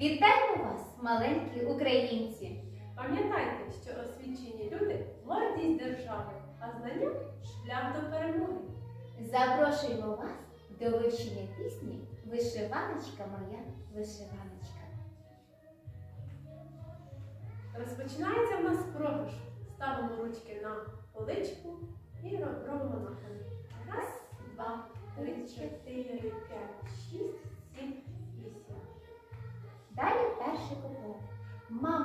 Вітаємо вас, маленькі українці! Пам'ятайте, що освічені люди гордість держави, а знання шлях до перемоги. Запрошуємо вас до вивчення пісні Вишиваночка моя вишиваночка. Розпочинається в нас програш. Ставимо ручки на поличку і робимо нахили. Раз, два, три, чотири,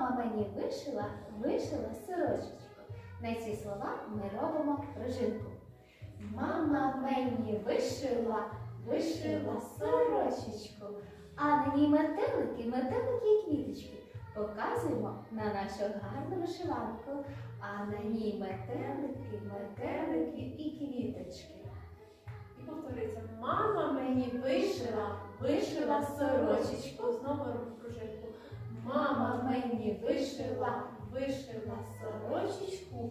Мама мені вишила, вишила сорочечку. На ці слова ми робимо пружинку. Мама мені вишила, вишила сорочечку. А на ній метелики, метелики і квіточки. Показуємо на нашу гарну вишиванку. А на ній метелики, метелики і квіточки. І повторюється. Мама мені вишила, вишила сорочечку. Знову робимо пружинку. Мама мені вишила, вишила сорочечку.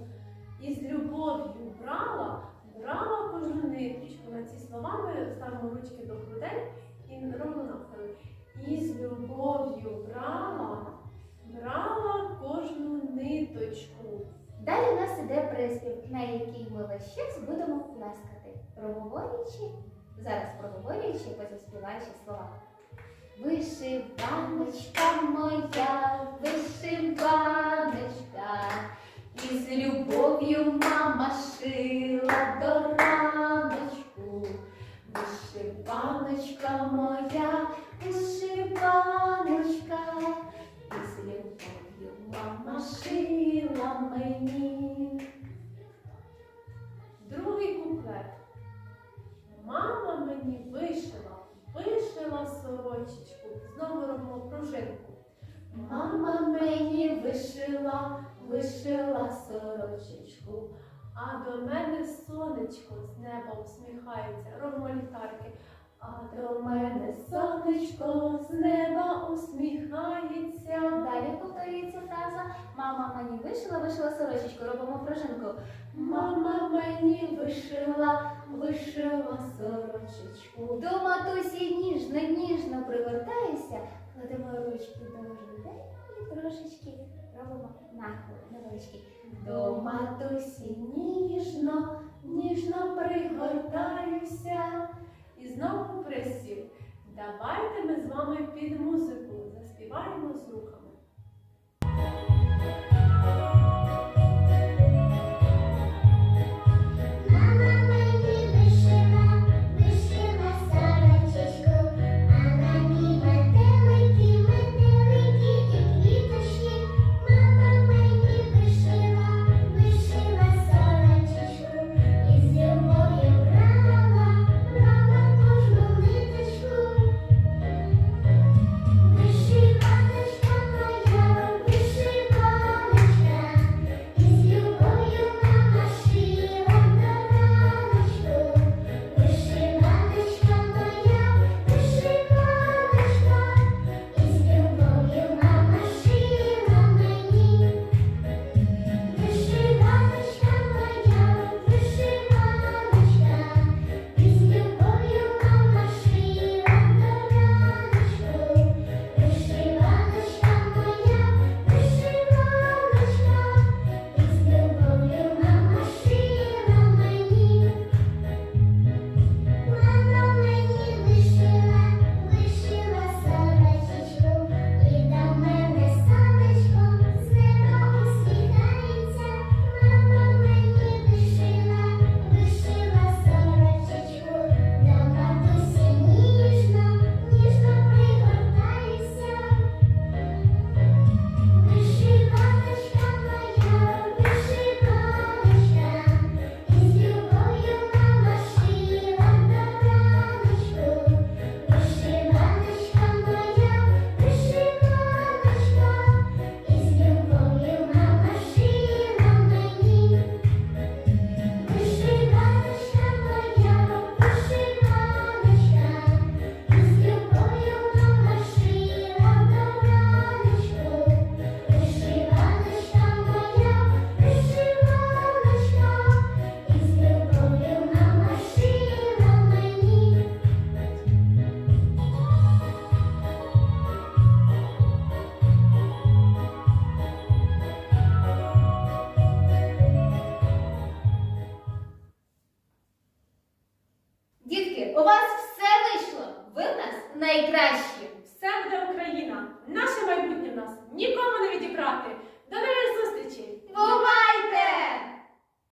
І з любов'ю брала, брала кожну ниточку. На ці слова ми ставимо ручки до грудей і робимо нахили. І з любов'ю брала, брала. Далі у нас іде приспів, на який ми весь час будемо плескати, проговорюючи, зараз проговорюючи, потім співаючи слова. Вишиваночка моя, вишиваночка, і з любов'ю мама шила до раночку. Вишиваночка моя, вишиваночка, і з любов'ю мама шила мені. Другий куплет. Мама мені вишила, вишила сорочечку. Знову робимо пружинку. Мама мені вишила, вишила сорочечку. А до мене сонечко з неба усміхається. Робимо літарки. А До мене сонечко з неба усміхається. Далі повторюється фраза Мама мені вишила, вишила сорочечку. Робимо пружинку. Мама мені вишила, вишила сорочечку. До матусі ніжно, ніжно пригортаюся. Кладемо ручки до грудей і трошечки робимо нахил невеличкий. До матусі ніжно, ніжно пригортаюся. найкращі. Все буде Україна. Наше майбутнє в нас нікому не відібрати. До нових зустрічей! Бувай!